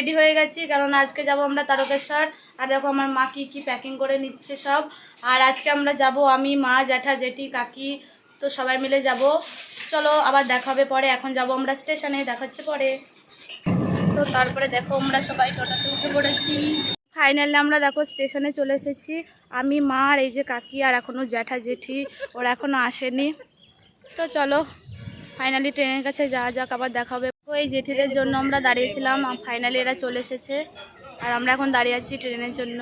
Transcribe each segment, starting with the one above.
Ready হয়ে গেছি, কারণ আজকে যাব আমরা তারকেশ্বর। আর দেখো আমার মা কি কি প্যাকিং করে নিচ্ছে সব। আর আজকে আমরা যাব আমি, মা, জ্যাঠা, জেঠি, কাকি, তো সবাই মিলে যাব। চলো আবার দেখা হবে পরে, এখন যাব আমরা স্টেশনে দেখাচ্ছে পরে। তো তারপরে দেখো আমরা সবাই টোটাতে উঠে পড়েছি। ফাইনালি আমরা দেখো স্টেশনে চলে এসেছি। আমি, মা, আর এই যে কাকি, আর এখনও জ্যাঠা, জেঠি, ওরা এখনও আসেনি। তো চলো ফাইনালি ট্রেনের কাছে যাওয়া যাক, আবার দেখা হবে। এই জেঠিদের জন্য আমরা দাঁড়িয়েছিলাম ফাইনালি এরা চলে এসেছে। আর আমরা এখন দাঁড়িয়ে আছি ট্রেনের জন্য।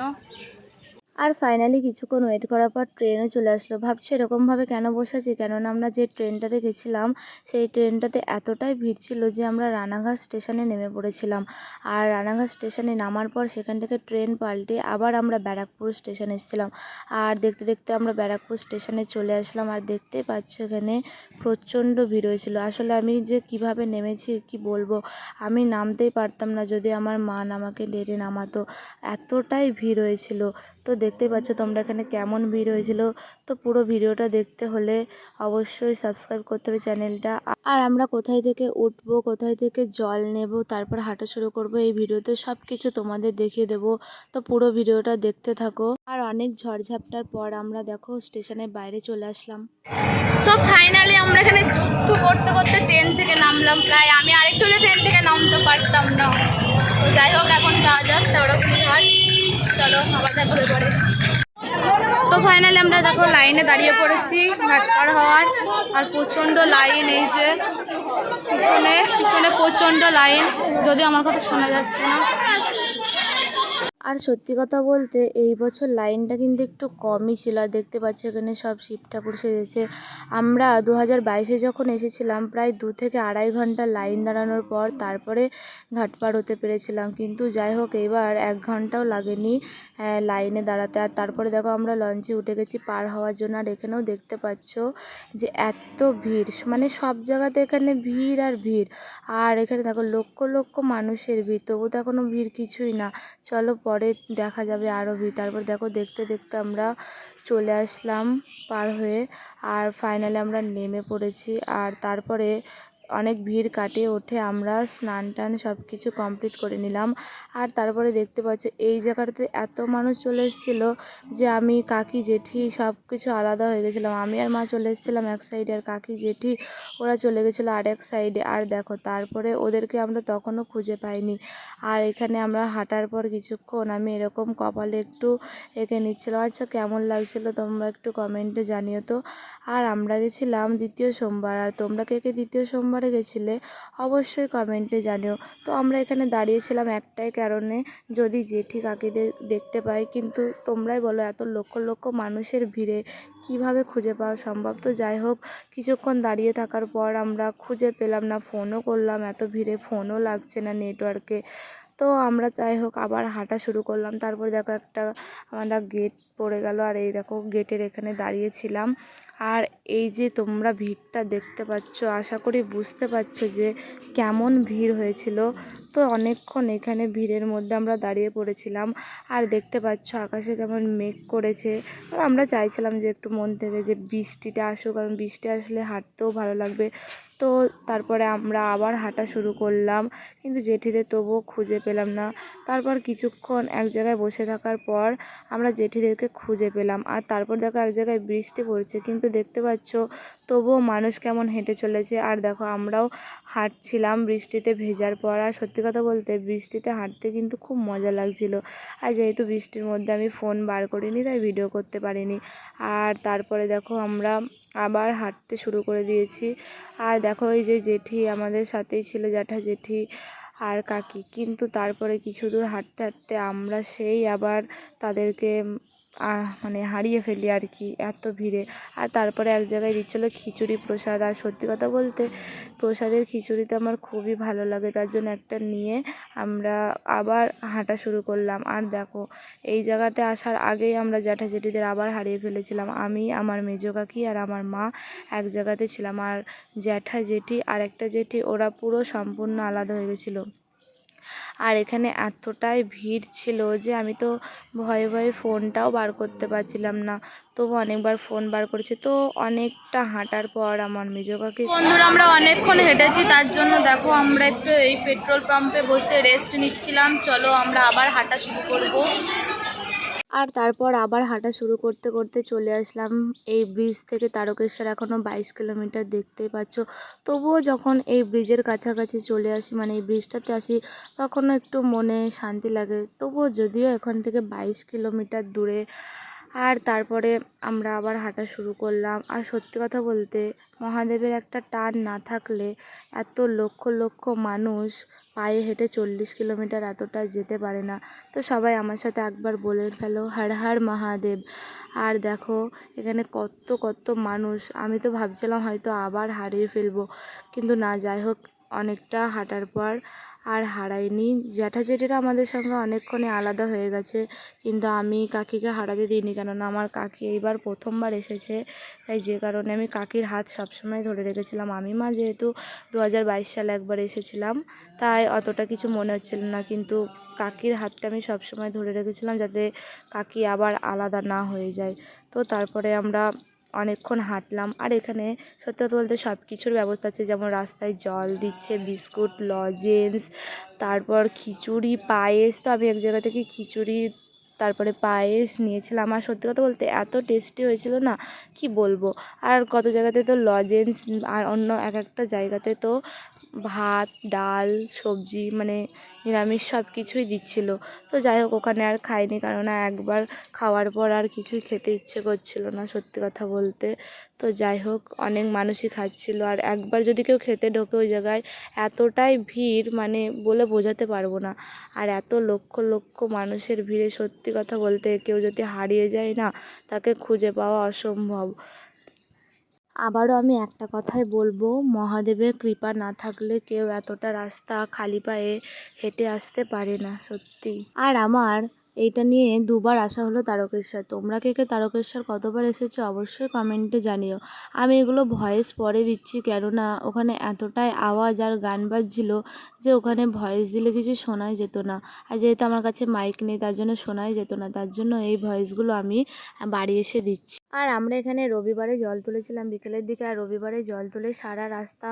আর ফাইনালি কিছুক্ষণ ওয়েট করার পর ট্রেনও চলে আসলো। ভাবছি এরকমভাবে কেন বসেছি কেননা আমরা যে ট্রেনটাতে গেছিলাম, সেই ট্রেনটাতে এতটাই ভিড় ছিল যে আমরা রানাঘাট স্টেশনে নেমে পড়েছিলাম। আর রানাঘাট স্টেশনে নামার পর সেখান থেকে ট্রেন পাল্টে আবার আমরা ব্যারাকপুর স্টেশনে এসেছিলাম। আর দেখতে দেখতে আমরা ব্যারাকপুর স্টেশনে চলে আসলাম আর দেখতেই পাচ্ছ এখানে প্রচণ্ড ভিড় হয়েছিল। আসলে আমি যে কীভাবে নেমেছি, কি বলব? আমি নামতেই পারতাম না যদি আমার মা আমাকে লেটে নামাতো। এতটাই ভিড় হয়েছিল। তো দেখতেই পাচ্ছ তোমরা এখানে কেমন ভিড় হয়েছিল। তো পুরো ভিডিওটা দেখতে হলে অবশ্যই সাবস্ক্রাইব করতে হবে চ্যানেলটা। আর আমরা কোথায় থেকে উঠবো, কোথায় থেকে জল নেব, তারপর হাঁটা শুরু করব, এই ভিডিওতে সব কিছু তোমাদের দেখিয়ে দেব। তো পুরো ভিডিওটা দেখতে থাকো। আর অনেক ঝড়ঝাপটার পর আমরা দেখো স্টেশনের বাইরে চলে আসলাম। তো ফাইনালি আমরা এখানে যুদ্ধ করতে করতে ট্রেন থেকে নামলাম। প্রায় আমি আরেকটু ট্রেন থেকে নামতে পারতাম না। যাই হোক, এখন যাওয়া যাক, সেরকমই হয়। তো ফাইনালি আমরা দেখো লাইনে দাঁড়িয়ে পড়েছি ঘাটপাড় হওয়ার, আর প্রচণ্ড লাইন এই যে, পিছনে পিছনে প্রচণ্ড লাইন যদিও আমার কথা শোনা যাচ্ছে না। আর সত্যি কথা বলতে এই বছর লাইনটা কিন্তু একটু কমই ছিল আর দেখতে পাচ্ছি এখানে সব শিব ঠাকুর সেজেছে। আমরা দু হাজার বাইশে যখন এসেছিলাম, প্রায় দু থেকে আড়াই ঘণ্টা লাইন দাঁড়ানোর পর তারপরে ঘাট পার হতে পেরেছিলাম। কিন্তু যাই হোক, এবার এক ঘন্টাও লাগেনি লাইনে দাঁড়াতে। আর তারপরে দেখো আমরা লঞ্চে উঠে গেছি পার হওয়ার জন্য। আর এখানেও দেখতে পাচ্ছ যে এত ভিড় মানে সব জায়গাতে এখানে ভিড় আর ভিড়। আর এখানে দেখো লক্ষ লক্ষ মানুষের ভিড়, তবু তো এখনও ভিড় কিছুই না। চলো পরে দেখা যাবে আরও ভিড় তারপর দেখো, দেখতে দেখতে আমরা চলে আসলাম পার হয়ে। আর ফাইনালে আমরা নেমে পড়েছি। আর তারপরে অনেক ভিড় কাটিয়ে উঠে আমরা স্নান টান সব কিছু কমপ্লিট করে নিলাম। আর তারপরে দেখতে পাচ্ছ, এই জায়গাটাতে এত মানুষ চলে এসেছিল যে আমি, কাকি, জেঠি সব কিছু আলাদা হয়ে গেছিলাম। আমি আর মা চলে এসেছিলাম এক সাইডে আর কাকি, জেঠি ওরা চলে গেছিল আর এক সাইডে আর দেখো, তারপরে ওদেরকে আমরা তখনও খুঁজে পাইনি। আর এখানে আমরা হাঁটার পর কিছুক্ষণ আমি এরকম কপালে একটু এঁকে নিচ্ছিলাম আচ্ছা কেমন লাগছিল তোমরা একটু কমেন্টে জানিও তো। আর আমরা গেছিলাম দ্বিতীয় সোমবার। আর তোমরা কে কে দ্বিতীয় সোমবারে গেছিলে, অবশ্যই কমেন্টে জানিও। তো আমরা এখানে দাঁড়িয়েছিলাম একটাই কারণে, যদি জেঠি কাকিদের দেখতে পাই, কিন্তু তোমরাই বলো এত লক্ষ লক্ষ মানুষের ভিড়ে কীভাবে খুঁজে পাওয়া সম্ভব? তো যাই হোক, কিছুক্ষণ দাঁড়িয়ে থাকার পর আমরা খুঁজে পেলাম না ফোনও করলাম, এত ভিড়ে ফোনও লাগছে না নেটওয়ার্কে তো আমরা যাই হোক, আবার হাঁটা শুরু করলাম। তারপর দেখো একটা, আমরা গেট পড়ে গেল, আর এই দেখো গেটের এখানে দাঁড়িয়েছিলাম। আর এই যে তোমরা ভিড়টা দেখতে পাচ্ছ, আশা করি বুঝতে পারছ যে কেমন ভিড় হয়েছিল। তো অনেকক্ষণ এখানে ভিড়ের মধ্যে আমরা দাঁড়িয়ে পড়েছিলাম আর দেখতে পাচ্ছ আকাশে কেমন মেঘ করেছে। আমরা চাইছিলাম যে একটু মন থেকে যে বৃষ্টিটা আসুক, কারণ বৃষ্টি আসলে হাঁটতেও ভালো লাগবে। তো তারপরে আমরা আবার হাঁটা শুরু করলাম। কিন্তু জেঠিদের তবুও খুঁজে পেলাম না। তারপর কিছুক্ষণ এক জায়গায় বসে থাকার পর আমরা জেঠিদেরকে খুঁজে পেলাম। আর তারপর দেখো এক জায়গায় বৃষ্টি পড়ছে। কিন্তু দেখতে পাচ্ছ তবুও মানুষ কেমন হেঁটে চলেছে? আর দেখো, আমরাও হাঁটছিলাম বৃষ্টিতে ভেজার পর। আর সত্যি কথা বলতে, বৃষ্টিতে হাঁটতে কিন্তু খুব মজা লাগছিল। আর যেহেতু বৃষ্টির মধ্যে আমি ফোন বার করিনি, তাই ভিডিও করতে পারিনি। আর তারপরে দেখো, আমরা আবার হাঁটতে শুরু করে দিয়েছি। আর দেখো, এই যে জেঠি আমাদের সাথেই ছিল, জ্যাঠা জেঠি আর কাকি। কিন্তু তারপরে কিছু দূর হাঁটতে হাঁটতে আমরা সেই আবার তাদেরকে মানে হারিয়ে ফেলি আর কি, এত ভিড়ে। আর তারপরে এক জায়গায় দিচ্ছিল খিচুড়ি প্রসাদ। আর সত্যি কথা বলতে, প্রসাদের খিচুড়িতে আমার খুবই ভালো লাগে। তার জন্য একটা নিয়ে আমরা আবার হাঁটা শুরু করলাম। আর দেখো, এই জায়গাতে আসার আগেই আমরা জ্যাঠা জেঠিদের আবার হারিয়ে ফেলেছিলাম। আমি, আমার মেজো কাকি আর আমার মা এক জায়গাতে ছিলাম। আর জ্যাঠা জেঠি আর একটা জেঠি, ওরা পুরো সম্পূর্ণ আলাদা হয়ে গেছিল। আর এখানে এতটাই ভিড় ছিল যে আমি তো ভয়ে ভয়ে ফোনটাও বার করতে পারছিলাম না। তবু অনেকবার ফোন বার করেছে। তো অনেকটা হাঁটার পর আমার মেজো কাকি বন্ধুরা, আমরা অনেকক্ষণ হেঁটেছি, তার জন্য দেখো আমরা একটু এই পেট্রোল পাম্পে বসে রেস্ট নিচ্ছিলাম। চলো আমরা আবার হাঁটা শুরু করব। আর তারপর আবার হাঁটা শুরু করতে করতে চলে আসলাম। এই ব্রিজ থেকে তারকেশ্বর এখনও বাইশ কিলোমিটার দেখতেই পাচ্ছ। তবুও যখন এই ব্রিজের কাছাকাছি চলে আসি মানে এই ব্রিজটাতে আসি, তখনও একটু মনে শান্তি লাগে। তবুও যদিও এখান থেকে বাইশ কিলোমিটার দূরে আর তারপরে আমরা আবার হাঁটা শুরু করলাম। আর সত্যি কথা বলতে, মহাদেবের একটা টান না থাকলে এত লক্ষ লক্ষ মানুষ পায়ে হেঁটে চল্লিশ কিলোমিটার এতটা যেতে পারে না। তো সবাই আমার সাথে একবার বলে ফেলো, হর হর মহাদেব। আর দেখো, এখানে কত কত মানুষ। আমি তো ভাবছিলাম হয়তো আবার হারিয়ে ফেলব। কিন্তু না, যাই হোক অনেকটা হাঁটার পর আর হারাইনি। জ্যাঠা জেঠিরা আমাদের সঙ্গে অনেকক্ষণে আলাদা হয়ে গেছে, কিন্তু আমি কাকিকে হারাতে দিইনি, কেননা আমার কাকি এইবার প্রথমবার এসেছে। তাই যে কারণে আমি কাকির হাত সবসময় ধরে রেখেছিলাম। আমি মা যেহেতু দু হাজার বাইশ সালে একবার এসেছিলাম, তাই অতটা কিছু মনে হচ্ছিল না, কিন্তু কাকির হাতটা আমি সবসময় ধরে রেখেছিলাম যাতে কাকি আবার আলাদা না হয়ে যায়। তো তারপরে আমরা অনেকক্ষণ হাঁটলাম। আর এখানে সত্যি কথা বলতে সব কিছুর ব্যবস্থা আছে। যেমন রাস্তায় জল দিচ্ছে, বিস্কুট লজেন্স তারপর খিচুড়ি, পায়েস। তো আমি এক জায়গা থেকে খিচুড়ি, তারপরে পায়েস নিয়েছিলাম। আর সত্যি কথা বলতে এত টেস্টি হয়েছিল না, কি বলব? আর কত জায়গাতে তো লজেন্স আর অন্য এক একটা জায়গাতে তো ভাত, ডাল, সবজি মানে নিরামিষ সব কিছুই দিচ্ছিল। তো যাই হোক, ওখানে আর খাইনি কেননা একবার খাওয়ার পর আর কিছুই খেতে ইচ্ছে করছিল না, সত্যি কথা বলতে। তো যাই হোক, অনেক মানুষই খাচ্ছিল। আর একবার যদি কেউ খেতে ঢোকে ওই জায়গায়, এতটাই ভিড় মানে বলে বোঝাতে পারব না। আর এত লক্ষ লক্ষ মানুষের ভিড়ে, সত্যি কথা বলতে কেউ যদি হারিয়ে যায় না, তাকে খুঁজে পাওয়া অসম্ভব। আবারও আমি একটা কথাই বলব, মহাদেবের কৃপা না থাকলে কেউ এতটা রাস্তা খালি পায়ে হেঁটে আসতে পারে না, সত্যি। আর আমার এইটা নিয়ে দুবার আসা হলো তারকেশ্বর। তোমরা কে কে তারকেশ্বর কতবার এসেছ অবশ্যই কমেন্টে জানিও। আমি এগুলো ভয়েস পরে দিচ্ছি কেননা ওখানে এতটাই আওয়াজ আর গান বাজছিল যে ওখানে ভয়েস দিলে কিছু শোনাই যেত না। আর যেহেতু আমার কাছে মাইক নেই, তার জন্য শোনাই যেত না, তার জন্য এই ভয়েসগুলো আমি বাড়ি এসে দিচ্ছি। আর আমরা এখানে রবিবারে জল তুলেছিলাম বিকেলের দিকে, আর রবিবারে জল তুলে সারা রাস্তা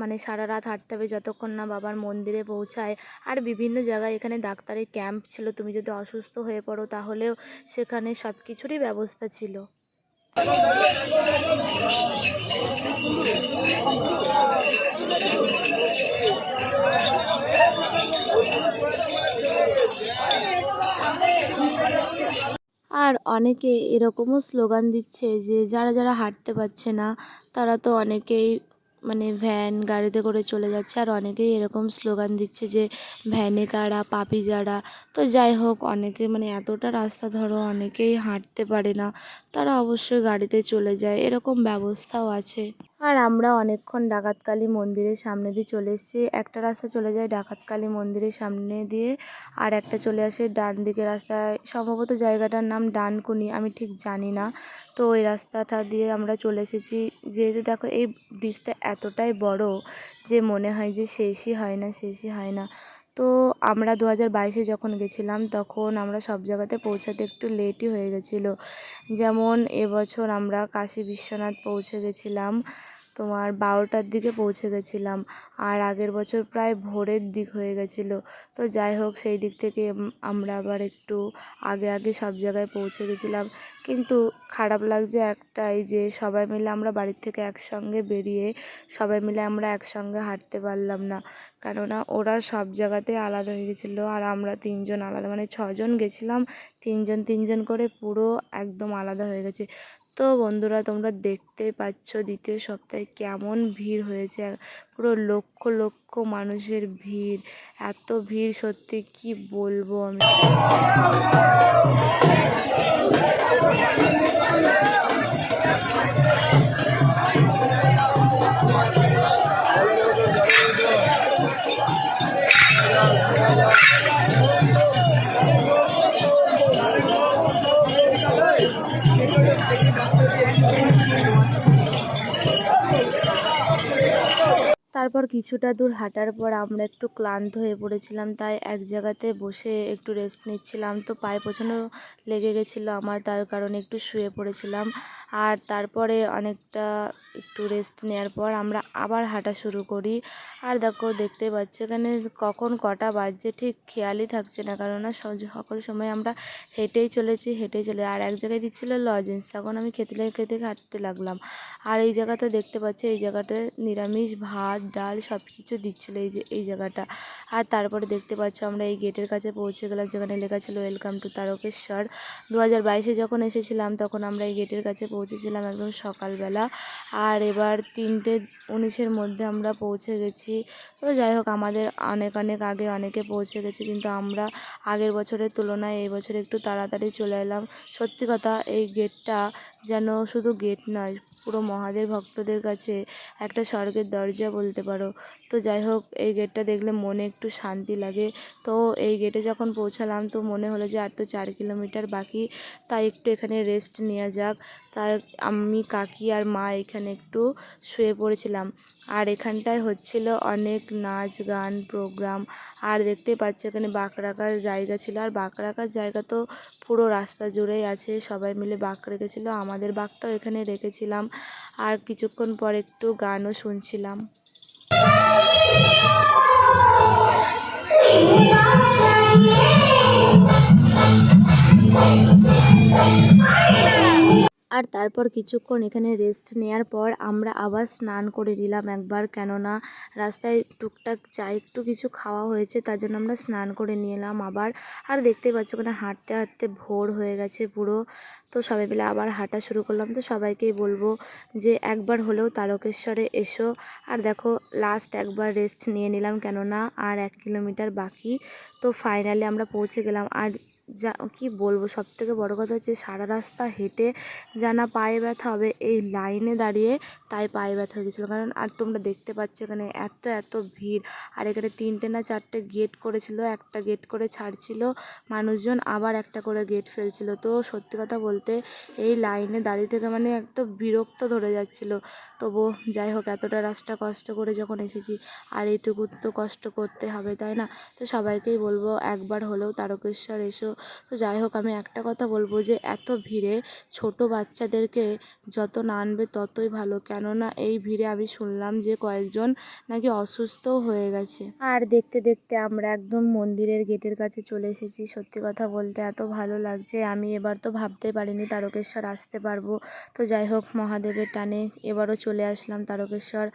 মানে সারা রাত হাঁটতে হবে যতক্ষণ না বাবার মন্দিরে পৌঁছায়। আর বিভিন্ন জায়গায় এখানে ডাক্তারের ক্যাম্প ছিল, তুমি যদি অসুস্থ হয়ে পড়ো তাহলেও সেখানে সব কিছুরই ব্যবস্থা ছিল। আর অনেকে এরকমও স্লোগান দিচ্ছে যে যারা যারা হাঁটতে পারছে না, তারা তো অনেকেই মানে ভ্যান গাড়িতে করে চলে যাচ্ছে আর অনেকেই এরকম স্লোগান দিচ্ছে যে ভ্যানে কারা, পাপি যারা। তো যাই হোক, অনেকে মানে এতটা রাস্তা ধরো অনেকেই হাঁটতে পারে না। তারা অবশ্যই গাড়িতে চলে যায়, এরকম ব্যবস্থাও আছে। আর আমরা অনেকক্ষণ ডাকাতকালী মন্দিরের সামনে দিয়ে চলে এসেছি। একটা রাস্তা চলে যায় ডাকাতকালী মন্দিরের সামনে দিয়ে, আর একটা চলে আসে ডান দিকে রাস্তায়। সম্ভবত জায়গাটার নাম ডানকুনি, আমি ঠিক জানি না। তো ওই রাস্তাটা দিয়ে আমরা চলে এসেছি। যেহেতু দেখো, এই ব্রিজটা এতটাই বড় যে মনে হয় যে শেষই হয় না, শেষই হয় না। তো আমরা দু হাজার বাইশে যখন গেছিলাম, তখন আমরা সব জায়গাতে পৌঁছাতে একটু লেটই হয়ে গেছিল। যেমন এবছর আমরা কাশী বিশ্বনাথ পৌঁছে গেছিলাম। তোমার বারোটার দিকে পৌঁছে গেছিলাম। আর আগের বছর প্রায় ভোরের দিক হয়ে গেছিল। তো যাই হোক, সেই দিক থেকে আমরা আবার একটু আগে আগে সব জায়গায় পৌঁছে গেছিলাম। কিন্তু খারাপ লাগছে একটাই যে সবাই মিলে আমরা বাড়ির থেকে একসঙ্গে বেরিয়ে সবাই মিলে আমরা একসঙ্গে হাঁটতে পারলাম না। কেননা ওরা সব জায়গাতে আলাদা হয়ে গেছিল আর আমরা তিনজন আলাদা মানে ছজন গেছিলাম। তিনজন তিনজন করে পুরো একদম আলাদা হয়ে গেছে। তো বন্ধুরা, তোমরা দেখতেই পাচ্ছ দ্বিতীয় সপ্তাহে কেমন ভিড় হয়েছে। পুরো লক্ষ লক্ষ মানুষের ভিড়। এত ভিড়, সত্যি কি বলব আমি? তারপর কিছুটা দূর হাঁটার পর আমরা একটু ক্লান্ত হয়ে পড়েছিলাম, তাই এক জায়গাতে বসে একটু রেস্ট নিচ্ছিলাম। তো পায়ে প্রচণ্ড লেগে গেছিল আমার, তার কারণে একটু শুয়ে পড়েছিলাম। আর তারপরে অনেকটা একটু রেস্ট নেওয়ার পর আমরা আবার হাঁটা শুরু করি। আর দেখো, দেখতে পাচ্ছি এখানে কখন কটা বাজছে ঠিক খেয়ালই থাকছে না, কেননা সকল সময় আমরা হেঁটেই চলেছি, হেঁটেই চলে, আর এক জায়গায় দিচ্ছিল লজেন্স তখন আমি খেতে খেতে হাঁটতে লাগলাম। আর এই জায়গাটা দেখতে পাচ্ছি, এই জায়গাটা নিরামিষ, ভাত, ডাল সব কিছু দিচ্ছিল এই যে, এই জায়গাটা। আর তারপরে দেখতে পাচ্ছ আমরা এই গেটের কাছে পৌঁছে গেলাম, যেখানে লেখা ছিল ওয়েলকাম টু তারকেশ্বর। দু হাজার বাইশে যখন এসেছিলাম, তখন আমরা এই গেটের কাছে পৌঁছেছিলাম একদম সকালবেলা। আর এবার তিনটে উনিশের মধ্যে আমরা পৌঁছে গেছি। তো যাই হোক, আমাদের অনেক অনেক আগে অনেকে পৌঁছে গেছে, কিন্তু আমরা আগের বছরের তুলনায় এই বছর একটু তাড়াতাড়ি চলে এলাম। সত্যি কথা, এই গেটটা যেন শুধু গেট নয়, পুরো মহাদেব ভক্তদের কাছে একটা স্বর্গের দরজা বলতে পারো। তো যাই হোক, এই গেটটা দেখলে মনে একটু শান্তি লাগে। তো এই গেটে যখন পৌঁছালাম, তো মনে হলো যে আর তো চার কিলোমিটার বাকি, তাই একটু এখানে রেস্ট নেওয়া যাক। তাই আমি কাকি আর মা এখানে একটু শুয়ে পড়েছিলাম। আর এখানটায় হচ্ছিল অনেক নাচ, গান, প্রোগ্রাম। আর দেখতে পাচ্ছ এখানে বাঁক রাখার জায়গা ছিল। আর বাঁক রাখার জায়গা তো পুরো রাস্তা জুড়েই আছে। সবাই মিলে বাঁক রেখেছিল। আমাদের বাঁকটাও এখানে রেখেছিলাম। আর কিছুক্ষণ পর একটু গানও শুনছিলাম। আর তারপর কিছুক্ষণ এখানে রেস্ট নেওয়ার পর আমরা আবার স্নান করে নিলাম একবার। কেননা রাস্তায় টুকটাক চা একটু কিছু খাওয়া হয়েছে তার জন্য আমরা স্নান করে নিলাম আবার। আর দেখতেই পাচ্ছ ওখানে হাঁটতে হাঁটতে ভোর হয়ে গেছে পুরো। তো সবাই মিলে আবার হাঁটা শুরু করলাম। তো সবাইকেই বলব যে একবার হলেও তারকেশ্বরে এসো। আর দেখো লাস্ট একবার রেস্ট নিয়ে নিলাম কেননা আর এক কিলোমিটার বাকি। তো ফাইনালি আমরা পৌঁছে গেলাম। আর যা, কি বলব? সব থেকে বড়ো কথা হচ্ছে সারা রাস্তা হেঁটে যা না পায়ে ব্যথা হবে, এই লাইনে দাঁড়িয়ে তাই পায়ে ব্যথা হয়ে গেছিল। কারণ আর তোমরা দেখতে পাচ্ছ এখানে এত এত ভিড়। আর এখানে তিনটে না চারটে গেট করেছিল, একটা গেট করে ছাড়ছিল মানুষজন, আবার একটা করে গেট ফেলছিল। তো সত্যি কথা বলতে এই লাইনে দাঁড়িয়ে থেকে মানে একটা বিরক্ত ধরে যাচ্ছিল। তবু যাই হোক, এতটা রাস্তা কষ্ট করে যখন এসেছি, আর এইটুকু তো কষ্ট করতে হবে, তাই না? তো সবাইকেই বলব একবার হলেও তারকেশ্বর এসো তো যাই হোক, আমি একটা কথা বলব যে, এত ভিড়ে ছোট বাচ্চাদেরকে যত না আনবে ততই ভালো। কেননা এই ভিড়ে আমি শুনলাম যে কয়েকজন নাকি অসুস্থও হয়ে গেছে। আর দেখতে দেখতে আমরা একদম মন্দিরের গেটের কাছে চলে এসেছি। সত্যি কথা বলতে এত ভালো লাগছে। আমি এবার তো ভাবতে পারিনি তারকেশ্বর আসতে পারব। তো যাই হোক, মহাদেবের টানে এবারও চলে আসলাম তারকেশ্বর।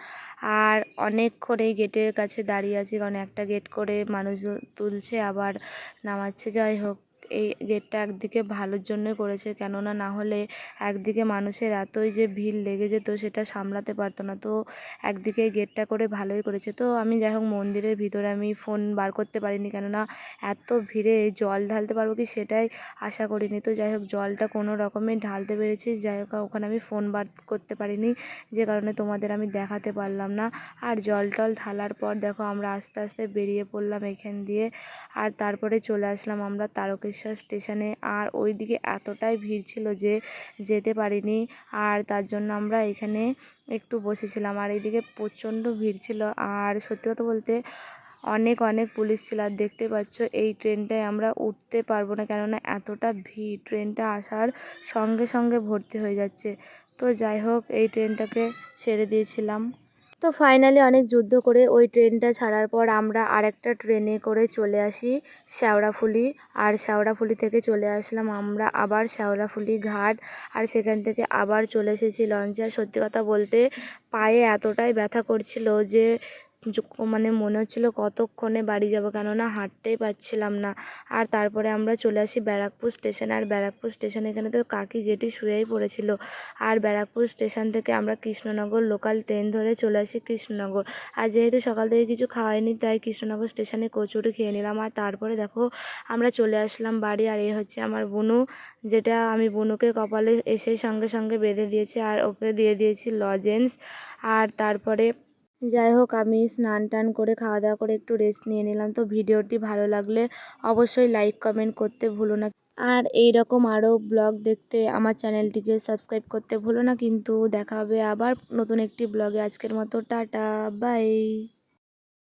আর অনেকক্ষণ এই গেটের কাছে দাঁড়িয়ে আছি, কারণ একটা গেট করে মানুষ তুলছে, আবার নামাচ্ছে। যাই হোক এই গেটটা একদিকে ভালোর জন্যই করেছে, কেননা না হলে একদিকে মানুষের এতই যে ভিড় লেগে যেত সেটা সামলাতে পারতো না। তো একদিকে গেটটা করে ভালোই করেছে। তো আমি যাই হোক মন্দিরের ভিতরে আমি ফোন বার করতে পারিনি, কেননা এত ভিড়ে জল ঢালতে পারব কি সেটাই আশা করিনি। তো যাই হোক জলটা কোনো রকমে ঢালতে পেরেছি, যাই হোক ওখানে আমি ফোন বার করতে পারিনি, যে কারণে তোমাদের আমি দেখাতে পারলাম না। আর জল টল ঢালার পর দেখো আমরা আস্তে আস্তে বেরিয়ে পড়লাম এখান দিয়ে, আর তারপরে চলে আসলাম আমরা তারকেশ্বর স্টেশনে আর ওইদিকে এতটাই ভিড় ছিল যে যেতে পারিনি। আর তার জন্য আমরা এখানে একটু বসেছিলাম। আর এইদিকে প্রচণ্ড ভিড় ছিল। আর সত্যি কথা বলতে অনেক অনেক পুলিশ ছিল। আর দেখতে পাচ্ছ, এই ট্রেনটায় আমরা উঠতে পারব না। কেননা এতটা ভিড়, ট্রেনটা আসার সঙ্গে সঙ্গে ভর্তি হয়ে যাচ্ছে। তো যাই হোক, এই ট্রেনটাকে ছেড়ে দিয়েছিলাম। তো ফাইনালি অনেক যুদ্ধ করে ওই ট্রেনটা ছাড়ার পর আমরা আরেকটা ট্রেনে করে চলে আসি শ্যাওড়াফুলি। আর শ্যাওড়াফুলি থেকে চলে আসলাম আমরা আবার শ্যাওড়াফুলি ঘাট। আর সেখান থেকে আবার চলে এসেছি লঞ্চে। আর সত্যি কথা বলতে পায়ে এতটাই ব্যথা করছিল যে মানে মনে হচ্ছিল কতক্ষণে বাড়ি যাব কেননা হাঁটতেই পারছিলাম না। আর তারপরে আমরা চলে আসি ব্যারাকপুর স্টেশন, আর ব্যারাকপুর স্টেশন এখানে তো কাকি জেঠি শুয়েই পড়েছিল। আর ব্যারাকপুর স্টেশন থেকে আমরা কৃষ্ণনগর লোকাল ট্রেন ধরে চলে আসি কৃষ্ণনগর। আর যেহেতু সকাল থেকে কিছু খাওয়াইনি, তাই কৃষ্ণনগর স্টেশনে কচুরি খেয়ে নিলাম। আর তারপরে দেখো, আমরা চলে আসলাম বাড়ি, আর এই হচ্ছে আমার বুনু, যেটা আমি বুনুকে কপালে এসে সঙ্গে সঙ্গে বেঁধে দিয়েছি, আর ওকে দিয়ে দিয়েছি লজেন্স। আর তারপরে যাই হোক, আমি স্নান টান করে খাওয়া দাওয়া করে একটু রেস্ট নিয়ে নিলাম। তো ভিডিওটি ভালো লাগলে অবশ্যই লাইক কমেন্ট করতে ভুলো না। আর এই রকম আরও ব্লগ দেখতে আমার চ্যানেলটিকে সাবস্ক্রাইব করতে ভুলো না। কিন্তু দেখা হবে আবার নতুন একটি ব্লগে আজকের মতো, টাটা বাই